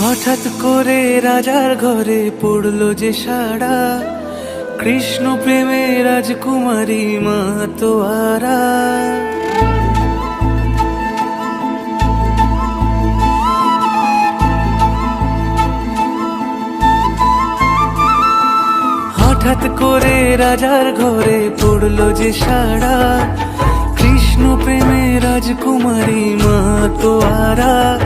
হঠাৎ করে রাজার ঘরে পড়ল যে সাড়া। কৃষ্ণ প্রেমে রাজকুমারী মা তোয়ারা। হঠাৎ করে রাজার ঘরে পড়ল যে সাড়া। কৃষ্ণ প্রেমে রাজকুমারী মা তোয়ারা।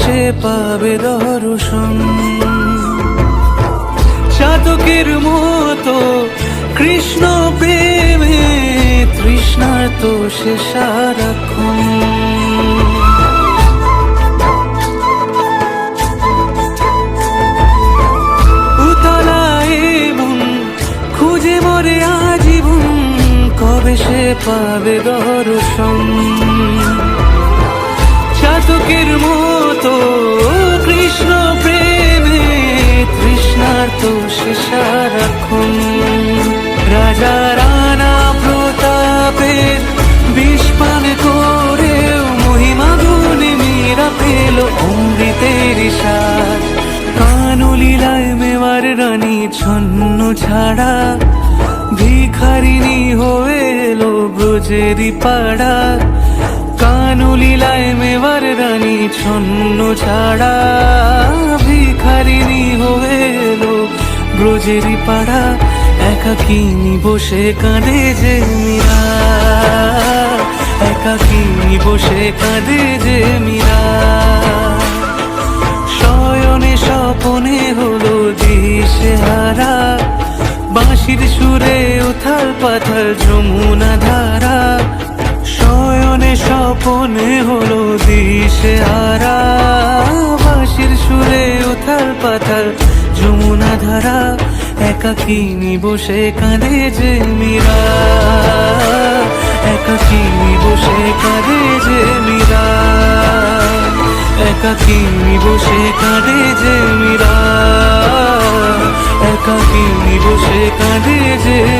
সে পাবে দর্শন। চাতকের মতো কৃষ্ণ প্রেমে তৃষ্ণার তো সে সারাক্ষণ। খুঁজে মরে আজীবন কবে সে পাবে দর্শন? সে সারাক্ষণ রাজা রানা প্রতাপের বিষপান করেও মহিমা গুণে মীরা পেল অমৃতের সার কানুলীলায় মেওয়ার রানী ছন্ন ছাড়া ভিখারিনী হয়ে এলো ব্রজেরি পাড়া। কানুলীলায় মেওয়ার ছন্ন ছাড়া ভিখারিনী হয়ে ব্রজেরি পাড়া একাকিনী বসে কাঁদে যে মীরা? একাকিনী বসে কাঁদে যে মীরা? শয়নে স্বপনে হলো দিশে হারা। বাঁশির সুরে উথাল পাথাল যমুনা ধারা। শয়নে স্বপনে হলো দিশে ধারা একাকিনী বসে কাঁদে যে মীরা? একাকিনী বসে কাঁদে যে মীরা? একাকিনী বসে কাঁদে যে মীরা? একাকিনী বসে কাঁদে যে